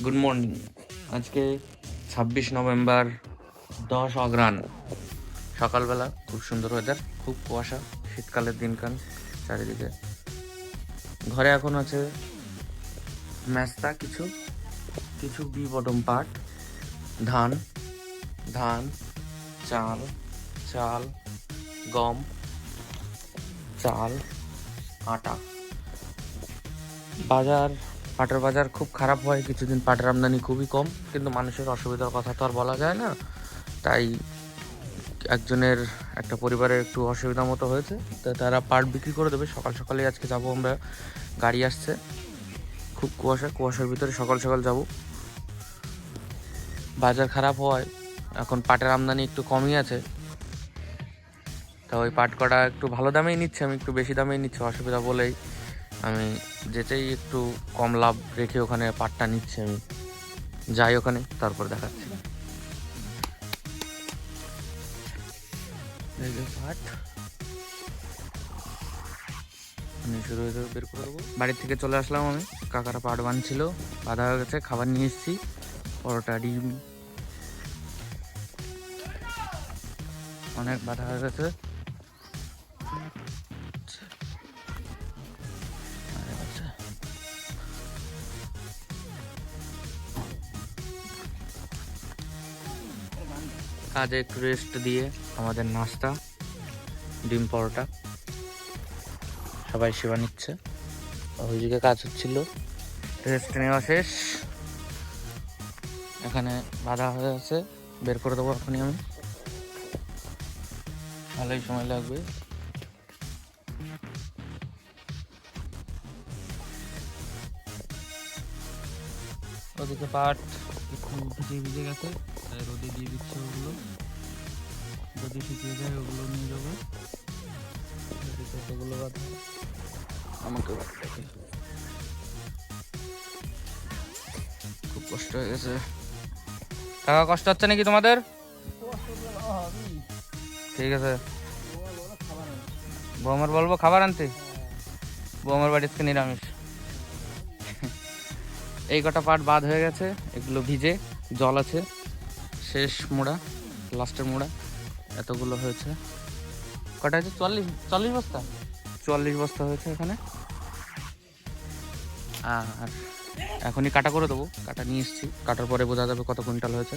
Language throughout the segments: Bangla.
গুড মর্নিং আজকে ছাব্বিশ নভেম্বর, দশ অগ্রাণ। সকালবেলা খুব সুন্দর ওয়েদার খুব কুয়াশা, শীতকালের দিনকান চারিদিকে। ঘরে এখন আছে ম্যাস্তা কিছু কিছু বি বটম পাট, ধান ধান, চাল চাল, গম, চাল, আটা। বাজার পাটের বাজার খুব খারাপ হয়, কিছুদিন পাটের আমদানি খুবই কম, কিন্তু মানুষের অসুবিধার কথা তো আর বলা যায় না। তাই একজনের, একটা পরিবারের একটু অসুবিধা মতো হয়েছে, তো তারা পাট বিক্রি করে দেবে, সকাল সকালে আজকে যাব আমরা, গাড়ি আসছে, খুব কুয়াশা, কুয়াশার ভিতরে সকাল সকাল যাব। বাজার খারাপ হওয়ায় এখন পাটের আমদানি একটু কমই আছে। তা ওই পাট কটা একটু ভালো দামেই নিচ্ছে, আমি একটু বেশি দামেই নিচ্ছি, অসুবিধা বলেই। আমি যেতেই একটু কম লাভ রেখে ওখানে পাটটা নিচ্ছি আমি। যাই ওখানে, তারপর দেখাচ্ছি। পাট। আমি বের করে দেবো। বাড়ি থেকে চলে আসলাম আমি। কাকারা পাট বানছিল, বাঁধা হয়ে গেছে, খাবার নিয়ে এসেছি। পরোটা, ডিম। অনেক বাধা হয়ে গেছে। কাজে একটু রেস্ট দিয়ে আমাদের নাস্তা, ডিম পরোটা, সবাই সেবা নিচ্ছে। ওইদিকে কাজ হচ্ছিল। রেস্ট নেওয়া শেষ। এখানে বাধা হয়ে আছে। বের করে দেবো এখনই আমি। ভালোই সময় লাগবে। ওদিকে পাট একটু ভিজে ভিজে গেছে তাই রোদে দিয়ে দিচ্ছে ওগুলো। যদি শুকিয়ে যায় ওগুলো নিয়ে যাব। ওগুলো বাদ আমাকে খুব কষ্ট হয়ে গেছে। কষ্ট হচ্ছে নাকি তোমাদের? ঠিক আছে। বৌমার বলব খাবার আনতে? বৌমার বাড়িতে নিরামিষ। এই কটা পাট বাদ হয়ে গেছে, এগুলো ভিজে, জল আছে, শেষ মোড়া, লাস্টের মোড়া, এতগুলো হয়েছে। কটা হয়েছে? চল্লিশ চল্লিশ বস্তা? চুয়াল্লিশ বস্তা হয়েছে এখানে। আর এখনই কাটা করে দেবো, কাটা নিয়ে এসছি। কাটার পরে বোঝা যাবে কত কুইন্টাল হয়েছে।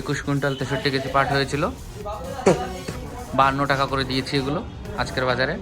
একুশ কুইন্টাল তেষট্টি কেজি পাট হয়েছিল। বাহান্ন টাকা করে দিয়েছি এগুলো আজকের বাজারে।